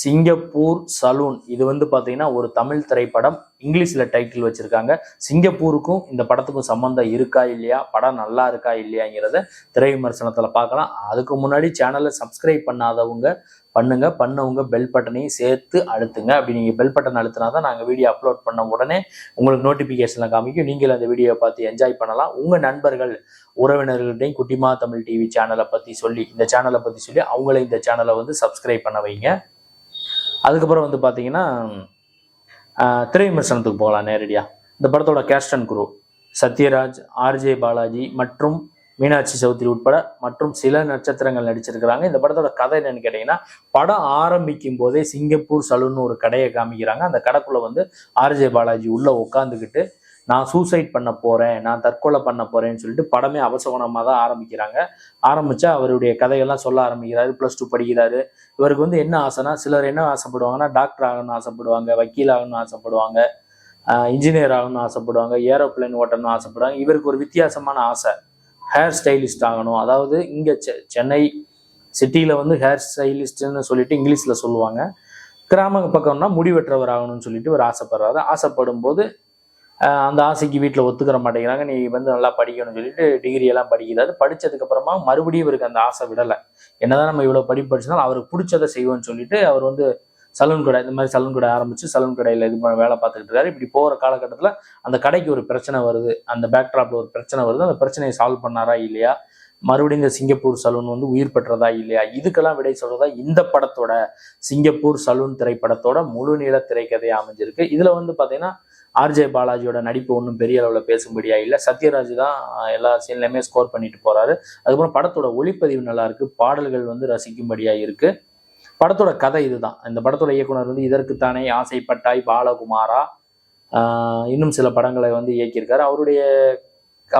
Singapore salon. இது வந்து பார்த்தீங்கன்னா ஒரு தமிழ் திரைப்படம். இங்கிலீஷில் டைட்டில் வச்சுருக்காங்க. சிங்கப்பூருக்கும் இந்த படத்துக்கும் சம்மந்தம் இருக்கா இல்லையா? படம் நல்லா இருக்கா இல்லையாங்கிறத திரை விமர்சனத்தில் பார்க்கலாம். அதுக்கு முன்னாடி சேனலை சப்ஸ்கிரைப் பண்ணாதவங்க பண்ணுங்க. பண்ணவங்க பெல் பட்டனையும் சேர்த்து அழுத்துங்க. அப்படி நீங்கள் பெல் பட்டன் அழுத்தினா தான் நாங்கள் வீடியோ அப்லோட் பண்ண உடனே உங்களுக்கு நோட்டிஃபிகேஷனில் காமிக்கும். நீங்கள் அந்த வீடியோவை பார்த்து என்ஜாய் பண்ணலாம். உங்கள் நண்பர்கள் உறவினர்கள்ட்டையும் குட்டிமா தமிழ் டிவி சேனலை பற்றி சொல்லி இந்த சேனலை பற்றி சொல்லி அவங்கள இந்த சேனலை வந்து சப்ஸ்கிரைப் பண்ண வைங்க. அதுக்கப்புறம் வந்து பார்த்தீங்கன்னா திரை விமர்சனத்துக்கு போகலாம் நேரடியாக இந்த படத்தோட cast and crew Sathyaraj RJ Balaji மற்றும் மீனாட்சி சௌத்ரி உட்பட மற்றும் சில நட்சத்திரங்கள் நடிச்சிருக்கிறாங்க. இந்த படத்தோட கதை என்னன்னு கேட்டீங்கன்னா படம் ஆரம்பிக்கும் போதே சிங்கப்பூர் சலூன்னு ஒரு கடையை காமிக்கிறாங்க. அந்த கடைக்குள்ள வந்து ஆர்ஜே பாலாஜி உள்ள உட்காந்துக்கிட்டு நான் சூசைட் பண்ண போகிறேன் நான் தற்கொலை பண்ண போகிறேன்னு சொல்லிட்டு படமே அவசவனமாக தான் ஆரம்பிக்கிறாங்க. ஆரம்பித்தா அவருடைய கதையெல்லாம் சொல்ல ஆரம்பிக்கிறாரு ப்ளஸ் டூ படிக்கிறாரு. இவருக்கு வந்து என்ன ஆசைனா சிலர் என்ன ஆசைப்படுவாங்கன்னா டாக்டர் ஆகணும்னு ஆசைப்படுவாங்க வக்கீல் ஆகணும்னு ஆசைப்படுவாங்க இன்ஜினியர் ஆகணும்னு ஆசைப்படுவாங்க ஏரோப்ளேன் ஓட்டணும்னு ஆசைப்படுவாங்க. இவருக்கு ஒரு வித்தியாசமான ஆசை ஹேர் ஸ்டைலிஸ்ட் ஆகணும். அதாவது இங்கே சென்னை சிட்டியில் வந்து ஹேர் ஸ்டைலிஸ்ட்னு சொல்லிட்டு இங்கிலீஷில் சொல்லுவாங்க. கிராம பக்கம்னா முடி ஆகணும்னு சொல்லிட்டு ஒரு ஆசைப்படுறாரு. ஆசைப்படும் போது அந்த ஆசைக்கு வீட்டில் ஒத்துக்கிற மாட்டேங்கிறாங்க. நீ வந்து நல்லா படிக்கணும்னு சொல்லிட்டு டிகிரி எல்லாம் படிக்கிறாரு படித்ததுக்கப்புறமா மறுபடியும் இவருக்கு அந்த ஆசை விடலை. என்னதான் நம்ம இவ்வளோ படிப்பு படிச்சாலும் அவருக்கு பிடிச்சதை செய்வோம்னு சொல்லிட்டு அவர் வந்து சலூன் கடை இந்த மாதிரி சலூன் கடை ஆரம்பிச்சு சலூன் கடையில் இது பண்ண வேலை பார்த்துக்கிட்டு இருக்காரு. இப்படி போகிற காலகட்டத்தில் அந்த கடைக்கு ஒரு பிரச்சனை வருது. அந்த பேக்ட்ராப்பில் ஒரு பிரச்சனை வருது. அந்த பிரச்சனையை சால்வ் பண்ணாரா இல்லையா? மறுபடியும் இந்த சிங்கப்பூர் சலூன் வந்து உயிர் பெற்றதா இல்லையா? இதுக்கெல்லாம் விடை சொல்றதா இந்த படத்தோட சிங்கப்பூர் சலூன் திரைப்படத்தோட முழு நீள திரைக்கதையை அமைஞ்சிருக்கு. இதுல வந்து பாத்தீங்கன்னா ஆர்ஜே பாலாஜியோட நடிப்பு ஒன்றும் பெரிய அளவில் பேசும்படியா இல்லை. சத்யராஜ் தான் எல்லா சீன்லையுமே ஸ்கோர் பண்ணிட்டு போறாரு. அதுக்கப்புறம் படத்தோட ஒளிப்பதிவு நல்லா இருக்கு. பாடல்கள் வந்து ரசிக்கும்படியா இருக்கு. படத்தோட கதை இதுதான். இந்த படத்தோட இயக்குனர் வந்து இதற்குத்தானே ஆசைப்பட்டாய் பாலகுமாரா? இன்னும் சில படங்களை வந்து இயக்கியிருக்காரு. அவருடைய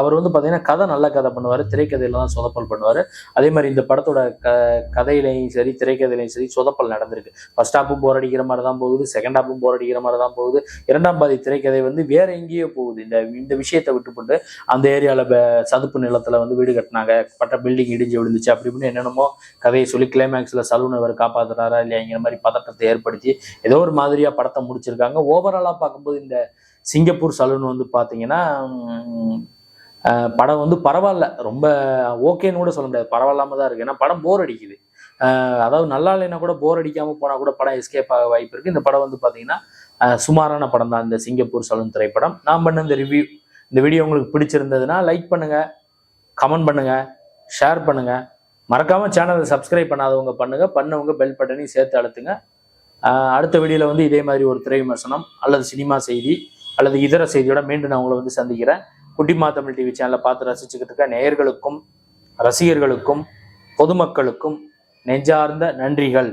அவர் வந்து பார்த்தீங்கன்னா கதை நல்ல கதை பண்ணுவார் திரைக்கதையில தான் சொதப்பல் பண்ணுவார். அதே மாதிரி இந்த படத்தோட க கதையிலையும் சரி திரைக்கதையிலையும் சரி சொதப்பல் நடந்திருக்கு. ஃபர்ஸ்ட் ஹாப்பும் போர் அடிக்கிற மாதிரி தான் போகுது செகண்ட் ஹாப்பும் போர் அடிக்கிற மாதிரி தான் போகுது. இரண்டாம் பாதி திரைக்கதை வந்து வேற எங்கேயோ போகுது. இந்த இந்த விஷயத்தை விட்டுப்பட்டு அந்த ஏரியாவில் சதுப்பு நிலத்தில் வந்து வீடு கட்டினாங்க. பட்ட பில்டிங் இடிஞ்சு விழுந்துச்சு. அப்படி இப்படின்னு என்னென்னமோ கதையை சொல்லி கிளைமேக்ஸில் சலூன் அவர் காப்பாற்றுறாரா இல்லையாங்கிற மாதிரி பதட்டத்தை ஏற்படுத்தி ஏதோ ஒரு மாதிரியாக படத்தை முடிச்சிருக்காங்க. ஓவராலாக பார்க்கும்போது இந்த சிங்கப்பூர் சலூன் வந்து பார்த்தீங்கன்னா படம் வந்து பரவாயில்ல. ரொம்ப ஓகேன்னு கூட சொல்ல முடியாது. பரவாயில்லாம தான் இருக்கு. ஏன்னா படம் போர் அடிக்குது. அதாவது நல்லா இல்லைன்னா கூட போர் அடிக்காம போனா கூட படம் எஸ்கேப் ஆக வாய்ப்பு இருக்கு. இந்த படம் வந்து பார்த்தீங்கன்னா சுமாரான படம் தான். இந்த சிங்கப்பூர் சலூன் திரைப்படம். நான் பண்ண இந்த ரிவ்யூ இந்த வீடியோ உங்களுக்கு பிடிச்சிருந்ததுன்னா லைக் பண்ணுங்க கமெண்ட் பண்ணுங்க ஷேர் பண்ணுங்க. மறக்காம சேனலை சப்ஸ்கிரைப் பண்ணாதவங்க பண்ணுங்க. பண்ணவங்க பெல் பட்டனையும் சேர்த்து அழுத்துங்க. அடுத்த வீடியோல வந்து இதே மாதிரி ஒரு திரை விமர்சனம் அல்லது சினிமா செய்தி அல்லது இதர செய்தியோட மீண்டும் நான் உங்களை வந்து சந்திக்கிறேன். குட்டிமா தமிழ் டிவி சேனலை பார்த்து ரசிச்சுக்கிட்டு இருக்க நேயர்களுக்கும் ரசிகர்களுக்கும் பொதுமக்களுக்கும் நெஞ்சார்ந்த நன்றிகள்.